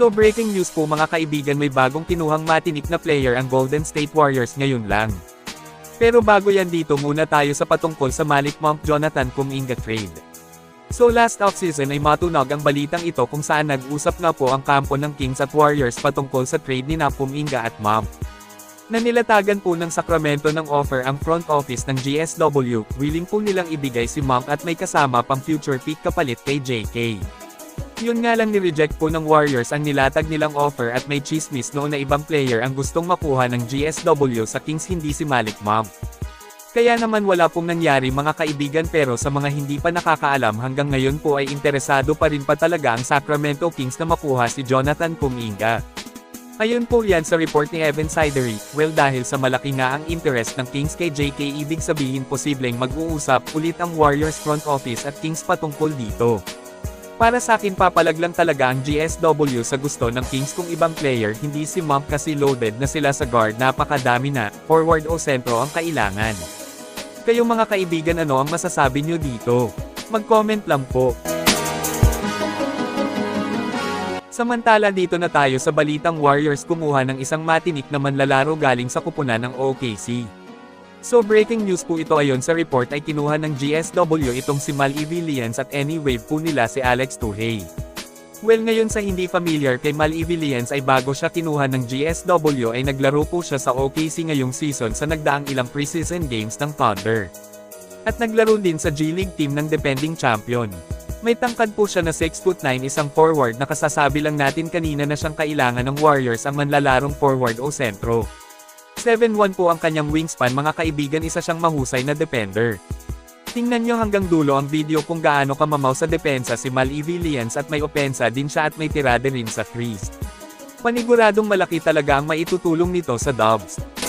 So breaking news po mga kaibigan may bagong kinuhang matinik na player ang Golden State Warriors ngayon lang. Pero bago yan dito muna tayo sa patungkol sa Malik Monk Jonathan Kuminga trade. So last offseason ay matunog ang balitang ito kung saan nag-usap nga po ang kampo ng Kings at Warriors patungkol sa trade ni Kuminga at Monk. Nanilatagan po ng Sacramento ng offer ang front office ng GSW, willing po nilang ibigay si Monk at may kasama pang future pick kapalit kay JK. Yun nga lang ni-reject po ng Warriors ang nilatag nilang offer at may chismis noon na ibang player ang gustong makuha ng GSW sa Kings hindi si Malik Monk. Kaya naman wala pong nangyari mga kaibigan pero sa mga hindi pa nakakaalam hanggang ngayon po ay interesado pa rin pa talaga ang Sacramento Kings na makuha si Jonathan Kuminga. Ayun po yan sa report ni Evan Sidery, well dahil sa malaki nga ang interest ng Kings kay JK ibig sabihin posibleng mag-uusap ulit ang Warriors front office at Kings patungkol dito. Para sa akin papalag lang talaga ang GSW sa gusto ng Kings kung ibang player hindi si Monk kasi loaded na sila sa guard napakadami na, forward o sentro ang kailangan. Kayo mga kaibigan ano ang masasabi nyo dito? Mag-comment lang po. Samantala dito na tayo sa balitang Warriors kumuha ng isang matinik na manlalaro galing sa kupunan ng OKC. So breaking news po ito ayon sa report ay kinuha ng GSW itong si Mal Evilians at anywave po nila si Alex Tuhey. Well ngayon sa hindi familiar kay Mal Evilians ay bago siya kinuha ng GSW ay naglaro po siya sa OKC ngayong season sa nagdaang ilang preseason games ng Thunder. At naglaro din sa G-League team ng defending champion. May tangkad po siya na 6'9 isang forward na kasasabi lang natin kanina na siyang kailangan ng Warriors ang manlalarong forward o sentro. 7'1 po ang kanyang wingspan mga kaibigan isa siyang mahusay na defender. Tingnan nyo hanggang dulo ang video kung gaano kamamaw sa depensa si Mal Evilians at may opensa din siya at may tirada rin sa threes. Paniguradong malaki talaga ang maitutulong nito sa Dubs.